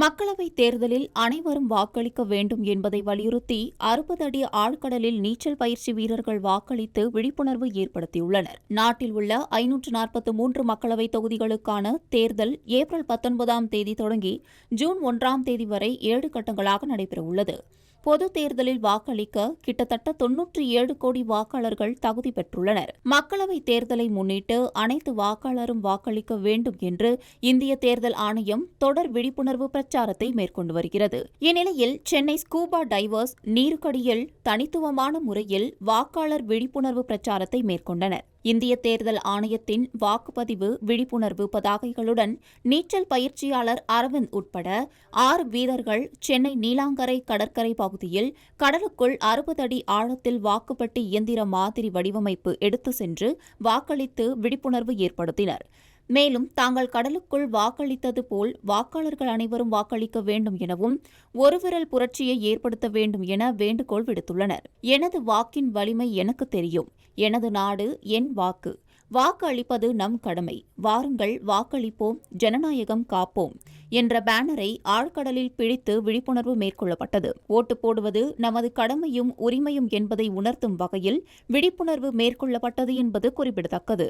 மக்களவைத் தேர்தலில் அனைவரும் வாக்களிக்க வேண்டும் என்பதை வலியுறுத்தி அறுபது அடி ஆழ்கடலில் நீச்சல் பயிற்சி வீரர்கள் வாக்களித்து விழிப்புணர்வு ஏற்படுத்தியுள்ளனர். நாட்டில் உள்ள ஐநூற்று நாற்பத்து மூன்று மக்களவைத் தொகுதிகளுக்கான தேர்தல் ஏப்ரல் பத்தொன்பதாம் தேதி தொடங்கி ஜூன் ஒன்றாம் தேதி வரை ஏழு கட்டங்களாக நடைபெறவுள்ளது. பொது தேர்தலில் வாக்களிக்க கிட்டத்தட்ட தொன்னூற்றி ஏழு கோடி வாக்காளர்கள் தகுதி பெற்றுள்ளனர். மக்களவைத் தேர்தலை முன்னிட்டு அனைத்து வாக்காளரும் வாக்களிக்க வேண்டும் என்று இந்திய தேர்தல் ஆணையம் தொடர் விழிப்புணர்வு பிரச்சாரத்தை மேற்கொண்டு வருகிறது. இந்நிலையில் சென்னை ஸ்கூபா டைவர்ஸ் நீருக்கடியில் தனித்துவமான முறையில் வாக்காளர் விழிப்புணர்வு பிரச்சாரத்தை மேற்கொண்டனர். இந்திய தேர்தல் ஆணையத்தின் வாக்குப்பதிவு விழிப்புணர்வு பதாகைகளுடன் நீச்சல் பயிற்சியாளர் அரவிந்த் உட்பட ஆறு வீரர்கள் சென்னை நீலாங்கரை கடற்கரை பகுதியில் கடலுக்குள் அறுபது அடி ஆழத்தில் வாக்குப்பட்டி இயந்திர மாதிரி வடிவமைப்பு எடுத்து சென்று வாக்களித்து விழிப்புணர்வு ஏற்படுத்தினர். மேலும் தாங்கள் கடலுக்குள் வாக்களித்தது போல் வாக்காளர்கள் அனைவரும் வாக்களிக்க வேண்டும் எனவும் ஒருவிரல் புரட்சியை ஏற்படுத்த வேண்டும் என வேண்டுகோள் விடுத்துள்ளனர். எனது வாக்கின் வலிமை எனக்கு தெரியும். எனது நாடு என் வாக்கு. வாக்கு அளிப்பது நம் கடமை. வாருங்கள் வாக்களிப்போம் ஜனநாயகம் காப்போம் என்ற பேனரை ஆழ்கடலில் பிடித்து விழிப்புணர்வு மேற்கொள்ளப்பட்டது. ஓட்டு போடுவது நமது கடமையும் உரிமையும் என்பதை உணர்த்தும் வகையில் விழிப்புணர்வு மேற்கொள்ளப்பட்டது என்பது குறிப்பிடத்தக்கது.